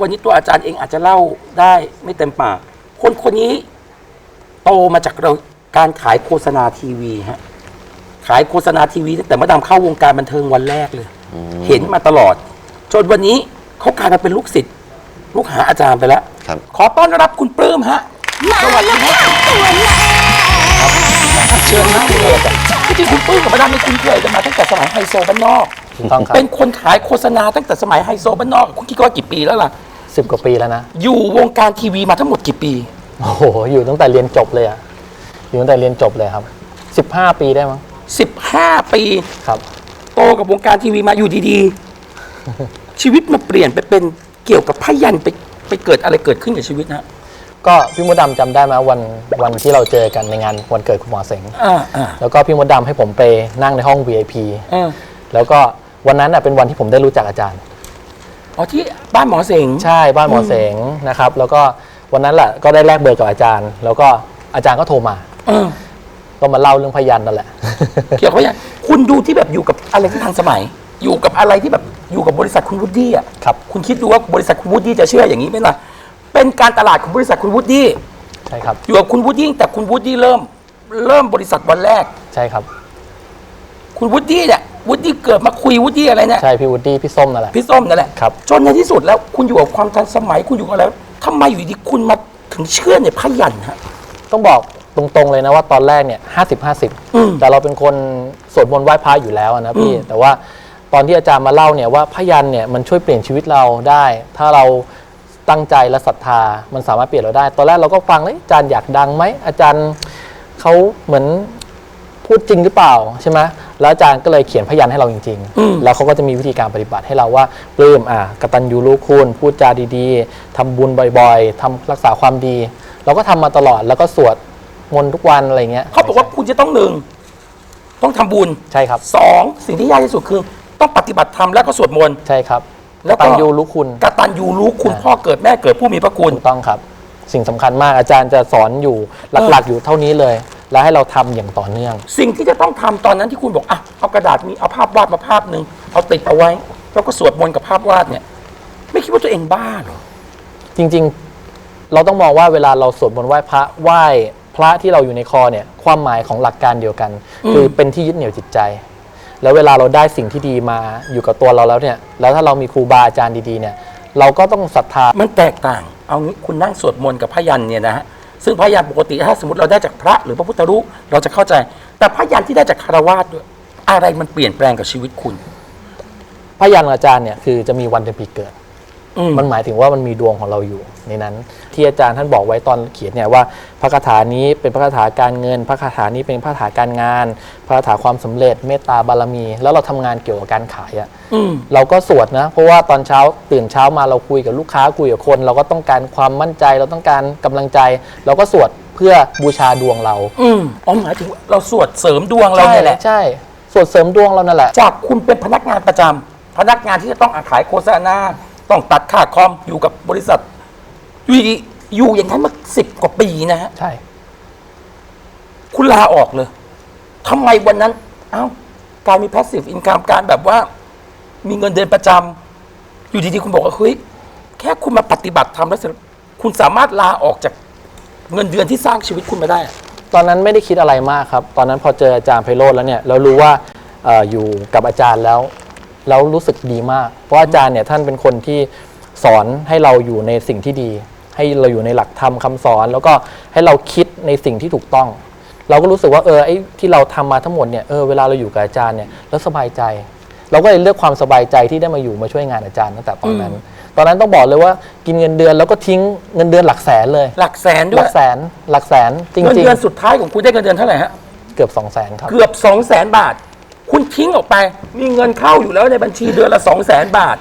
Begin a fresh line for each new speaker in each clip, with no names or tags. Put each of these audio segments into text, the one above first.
วันนี้ตัวอาจารย์เองอาจจะเล่าได้ไม่เต็มปาก คนคนนี้โตมาจากเราการขายโฆษณาทีวีฮะขายโฆษณาทีวีตั้งแต่มาดามเข้าวงการบันเทิงวันแรกเลย เห็นมาตลอด จนวันนี้เขากลายมาเป็นลูกศิษย์ลูกหาอาจารย์ไปแล้ว
ครับ
ขอต้อนรับคุณปลื้มฮะ สวัสดีครับเชิญนั่งเลย ที่จริงคุณปลื้มกับมาดามไม่คุ้นเคยกันมาตั้งแต่สมัยไฮโซบ้านนอก
ถูกต้องครับ
เป็นคนขายโฆษณาตั้งแต่สมัยไฮโซบ้านนอกคุณคิดว่ากี่ปีแล้วล่ะ
สิบกว่าปีแล้วนะ
อยู่วงการทีวีมาทั้งหมดกี่ปี
โอ้โห อยู่ตั้งแต่เรียนจบเลยอะอยู่ตั้งแต่เรียนจบเลยครับสิบห้าปีได้มั้ง
15 ปี
ครับ
โตกับวงการทีวีมาอยู่ดีๆ ชีวิตมาเปลี่ยนไปเป็นเกี่ยวกับพยันไปไปเกิดอะไรเกิดขึ้นกับชีวิตนะ
ก็พี่มดดำจำได้ไหมวันวันที่เราเจอกันในงานวันเกิดคุณหมอเสง
อ่าอ่า
แล้วก็พี่มดดำให้ผมไปนั่งในห้อง VIP
อ่า
แล้วก็วันนั้นน่ะเป็นวันที่ผมได้รู้จักอาจารย์
อ๋อที่บ้านหมอเสง
ใช่บ้านหมอเสงนะครับ แล้วก็วันนั้นแหละก็ได้แลกเบอร์กับอาจารย์ แล้วก็อาจารย์ก็โทรมา
เออ
ก็มาเล่าเรื่องพยันนั่นแหละ
เกี่ยวกับพยันคุณดูที่แบบอยู่กับอะไรที่ทันสมัย อยู่กับอะไรที่แบบอยู่กับบริษัทคุณวูดดี้อะ
ครับ
คุณคิดดูว่าบริษัทคุณวูดดี้จะเชื่ออย่างนี้ไหมล่ะ เป็นการตลาดของบริษัทคุณวูดดี้
ใช่ครับ
อยู่กับคุณวูดดี้แต่คุณวูดดี้เริ่ม เริ่มบริษัทวันแรก
ใช่ครับ
คุณวูดดี้เนี่ยวูดดี้เกิดมาคุยวูดดี้อะไรเนี่ย
ใช่พี่วูดดี้พี่ส้มนั่นแหละ
พี่ส้มนั่นแหละ
ครับ
จนในที่สุดแล้วคุณอยู่กับความทันสมัยคุณอยู่กับอะไรทำไมอยู่ดีคุณมาถึงเชื่อในพยันฮะ
ต้องบอกตรงๆเลยนะว่าตอนแรกเนี่ยห้าสิบห้าสิบ
อืม
แต่เราเป็นคนสวดมนต์ไหว้พระอยู่แล้วนะพี่
อืม
แต่ว่าตอนที่อาจารย์มาเล่าเนี่ยว่าพยันเนี่ยมันช่วยเปลี่ยนชีวิตเราได้ ถ้าเรา ตั้งใจและศรัทธามันสามารถเปลี่ยนเราได้ ตอนแรกเราก็ฟังเลยอาจารย์อยากดังไหมอาจารย์เขาเหมือนพูดจริงหรือเปล่าใช่ไหมแล้วอาจารย์ก็เลยเขียนพยันให้เราจริง
อืม
ๆแล้วเขาก็จะมีวิธีการปฏิบัติให้เราว่าปลื้มอะกตัญญูรู้คุณพูดจาดีๆทำบุญบ่อยๆทำรักษาความดี เราก็ทำมาตลอดแล้วก็สวดมนต์ทุกวันอะไรเงี้ย
เขาบอกว่าคุณจะต้องหนึ่งต้องทำบุญ
ใช่ครับ
สองสิ่งที่ยากที่สุดคือ ต้องปฏิบัติธรรมแล้วก็สวดมนต์
ใช่ครับ
แล้วก็
ตัญญูรู้คุณ
กตัญญูรู้คุณ
อ่า
พ่อเกิดแม่เกิดผู้มีพระคุณ
ถูกต้องครับ สิ่งสำคัญมากอาจารย์จะสอนอยู่หลักๆอยู่เท่านี้เลย แล้วให้เราทำอย่างต่อเนื่อง
สิ่งที่จะต้องทำตอนนั้นที่คุณบอกอะเอากระดาษมีเอาภาพวาดมาภาพหนึ่งเอาติดเอาไว้ แล้วก็สวดมนต์กับภาพวาดเนี่ย ไม่คิดว่าตัวเองบ้าเหรอ
จริง ๆ เราต้องมองว่าเวลาเราสวดมนต์ไหว้พระไหว้พระที่เราอยู่ในคอเนี่ย ความหมายของหลักการเดียวกัน
อืม
คือเป็นที่ยึดเหนี่ยวจิตใจ แล้วเวลาเราได้สิ่งที่ดีมาอยู่กับตัวเราแล้วเนี่ย แล้วถ้าเรามีครูบาอาจารย์ดีๆเนี่ย เราก็ต้องศรัทธา
มันแตกต่าง เอางี้คุณนั่งสวดมนต์กับพยันเนี่ยนะฮะ ซึ่งพยันปกติถ้าสมมติเราได้จากพระหรือพระพุทธรูปเราจะเข้าใจ แต่พยันที่ได้จากคารวาสด้วยอะไรมันเปลี่ยนแปลงกับชีวิตคุณ
พยันอาจารย์เนี่ยคือจะมีวันเดือนปีเกิด
อื ม
มันหมายถึงว่ามันมีดวงของเราอยู่ในนั้น ที่อาจารย์ท่านบอกไว้ตอนเขียนเนี่ยว่าพระคาถานี้เป็นพระคาถาการเงิน พระคาถานี้เป็นพระคาถาการงาน พระคาถาความสำเร็จเมตตาบารมี แล้วเราทำงานเกี่ยวกับการขายอะ
อืม
เราก็สวดนะ เพราะว่าตอนเช้าตื่นเช้ามาเราคุยกับลูกค้าคุยกับคน เราก็ต้องการความมั่นใจเราต้องการกำลังใจ เราก็สวดเพื่อบูชาดวงเรา
อืมอ๋อหมายถึงว่าเราสวดเสริมดวงเราเนี่ยแหละ
ใช่สวดเสริมดวงเรานั่นแหละ
จากคุณเป็นพนักงานประจำพนักงานที่จะต้องอาขายโฆษณา ต้องตัดค่าคอมอยู่กับบริษัท อยู่ดีๆอยู่อย่างนั้นมาสิบกว่าปีนะฮะ
ใช่
คุณลาออกเลย ทำไมวันนั้น เอ้า การมี passive income การแบบว่า มีเงินเดือนประจำ อยู่ดีๆ คุณบอกว่า เฮ้ย แค่คุณมาปฏิบัติทำแล้วเสร็จคุณสามารถลาออกจากเงินเดือนที่สร้างชีวิตคุณมาได้อะ
ตอนนั้นไม่ได้คิดอะไรมากครับ ตอนนั้นพอเจออาจารย์ไพโรธแล้วเนี่ย เรารู้ว่าเอออยู่กับอาจารย์แล้ว แล้วรู้สึกดีมาก เพราะอาจารย์เนี่ยท่านเป็นคนที่สอนให้เราอยู่ในสิ่งที่ดี ให้เราอยู่ในหลักธรรมคำสอน แล้วก็ให้เราคิดในสิ่งที่ถูกต้อง เราก็รู้สึกว่าเออไอ้ที่เราทำมาทั้งหมดเนี่ยเออเวลาเราอยู่กับอาจารย์เนี่ยแล้วสบายใจ เราก็เลยเลือกความสบายใจที่ได้มาอยู่มาช่วยงานอาจารย์ตั้งแต่ตอนนั้น ตอนนั้นต้องบอกเลยว่ากินเงินเดือนแล้วก็ทิ้งเงินเดือนหลักแสนเลย
หลักแสนด้
ห
ว
ลั
ย
กแสนหลักแสนจริง
เงิน
ๆ
เดือนสุดท้ายของคุณได้เงินเดือนเท่าไหร่ฮะ
เกือบสองแสนครับ
เกือบสองแสนบาท คุณทิ้งออกไปมีเงินเข้าอยู่แล้วในบัญชีเดือนละสองแสนบาท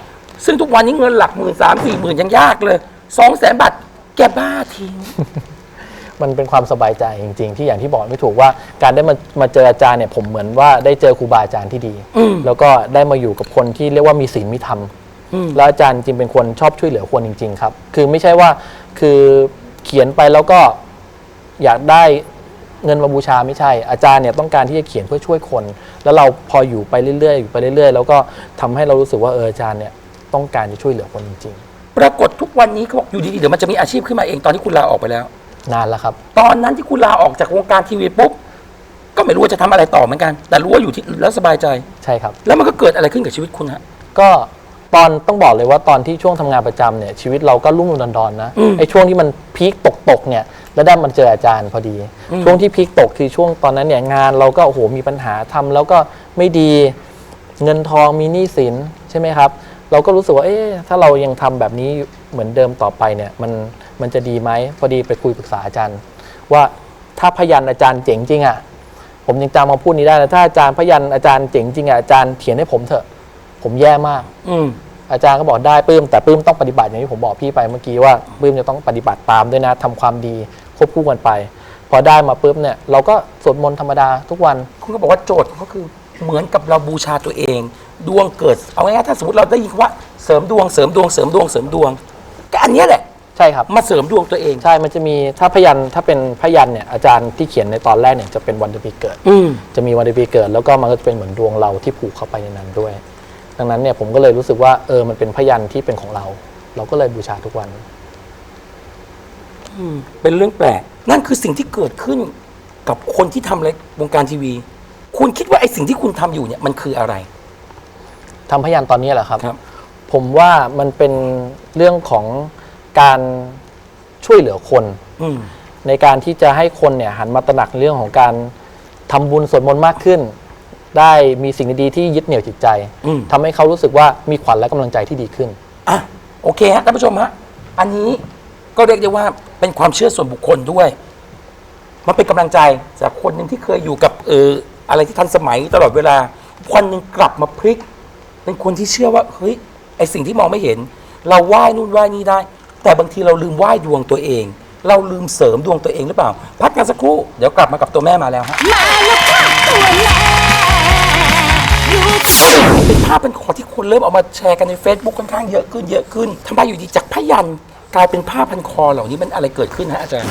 ซึ่งทุกวันนี้เงินหลักหมื่นสามสี่หมื่นยังยากเลยสองแสนบาทแกบ้าทิ้ง
มันเป็นความสบายใจจริง ๆ ที่อย่างที่บอกไม่ถูกว่าการได้มามาเจออาจารย์เนี่ยผมเหมือนว่าได้เจอครูบาอาจารย์ที่ดี
อืม
แล้วก็ได้มาอยู่กับคนที่เรียกว่ามีศีลมีธรรม
อืม
แล้วอาจารย์จริงเป็นคนชอบช่วยเหลือคนจริง ๆ ครับ คือไม่ใช่ว่าคือเขียนไปแล้วก็อยากได้ เงินมาบูชาไม่ใช่ อาจารย์เนี่ยต้องการที่จะเขียนเพื่อช่วยคน แล้วเราพออยู่ไปเรื่อยๆอยู่ไปเรื่อยๆ แล้วก็ทำให้เรารู้สึกว่าเอออาจารย์เนี่ยต้องการจะช่วยเหลือคนจริง
ปรากฏทุกวันนี้เขาบอกอยู่ดีๆเดี๋ยวมันจะมีอาชีพขึ้นมาเองตอนที่คุณลาออกไปแล้ว
นานแล้วครับ
ตอนนั้นที่คุณลาออกจากวงการทีวีปุ๊บก็ไม่รู้ว่าจะทำอะไรต่อเหมือนกัน แต่รู้ว่าอยู่ที่แล้วสบายใจ
ใช่ครับ
แล้วมันก็เกิดอะไรขึ้นกับชีวิตคุณฮะ
ก็ตอนต้องบอกเลยว่าตอนที่ช่วงทำงานประจำเนี่ยชีวิตเราก็รุ่มดอนๆนะ
อืม
ไอ้ช่วงที่มันพีคตก ตกๆเนี่ยแล้วได้มันเจออาจารย์พอดี
อืม
ช่วงที่พีคตกคือช่วงตอนนั้นเนี่ยงานเราก็โอ้โหมีปัญหาทำแล้วก็ไม่ดีเงินทองมีหนี้สินใช่ไหมครับ เราก็รู้สึกว่าเอ๊ะถ้าเรายังทำแบบนี้เหมือนเดิมต่อไปเนี่ยมันมันจะดีไหมพอดีไปคุยปรึกษาอาจารย์ ว่าถ้าพยันอาจารย์เจ๋งจริงอะผมยังจำมาพูดนี้ได้นะถ้าอาจารย์พยันอาจารย์เจ๋งจริงอะอาจารย์เขียนให้ผมเถอะ ผมแย่มาก
อืม
อาจารย์ก็บอกได้ปื้มแต่ปื้มต้องปฏิบัติอย่างที่ผมบอกพี่ไปเมื่อกี้ว่าปื้มจะต้องปฏิบัติตามด้วยนะทำความดีควบคู่กันไป พอได้มาปุ๊บเนี่ยเราก็สวดมนต์ธรรมดาทุกวัน
คุณก็บอกว่าโจทย์ของเขาคือเหมือนกับเราบูชาตัวเอง ดวงเกิดเอาง่ายๆถ้าสมมติเราได้ยินคำว่าเสริมดวงเสริมดวงเสริมดวงเสริมดวงก็อันเนี้ยแหละ
ใช่ครับ
มาเสริมดวงตัวเอง
ใช่มันจะมีถ้าพยันถ้าเป็นพยันเนี่ยอาจารย์ที่เขียนในตอนแรกเนี่ยจะเป็นวันเดือนปีเกิด
อืม
จะมีวันเดือนปีเกิด แล้วก็มันก็จะเป็นเหมือนดวงเราที่ผูกเข้าไปในนั้นด้วย ดังนั้นเนี่ยผมก็เลยรู้สึกว่าเออมันเป็นพยันที่เป็นของเรา เราก็เลยบูชาทุกวัน
อืมเป็นเรื่องแปลก นั่นคือสิ่งที่เกิดขึ้นกับคนที่ทำอะไรวงการทีวี คุณคิดว่าไอ้สิ่งที่คุณทำอยู่เนี่ยมันคืออะไร
ทำพยันตอนนี้แหละครับ
ครับ
ผมว่ามันเป็นเรื่องของการช่วยเหลือคน
อืม
ในการที่จะให้คนเนี่ยหันมาตระหนักในเรื่องของการทำบุญสวดมนต์มากขึ้น ได้มีสิ่งดีๆที่ยึดเหนี่ยวจิตใจ
อืม
ทำให้เขารู้สึกว่ามีขวัญและกำลังใจที่ดีขึ้น
อะโอเคฮะท่านผู้ชมฮะอันนี้ก็เรียกได้ว่าเป็นความเชื่อส่วนบุคคลด้วย มันเป็นกำลังใจจากคนหนึ่งที่เคยอยู่กับเอออะไรที่ทันสมัยตลอดเวลาวันหนึ่งกลับมาพลิก เป็นคนที่เชื่อว่าเฮ้ยไอสิ่งที่มองไม่เห็น เราไหว้นู่นไหว้นี่ได้ แต่บางทีเราลืมไหว้ดวงตัวเอง เราลืมเสริมดวงตัวเองหรือเปล่า พักกันสักครู่เดี๋ยวกลับมากับตัวแม่มาแล้วฮะ
มาแล้วค่ะตัวแม่
เป็นภาพเป็นคอที่คนเริ่มเอามาแชร์กันใน Facebook ค่อนข้างเยอะขึ้นเยอะขึ้นทำไมอยู่ดีจากพยันกลายเป็นผ้าพันคอเหล่านี้มันอะไรเกิดขึ้นฮะอาจารย์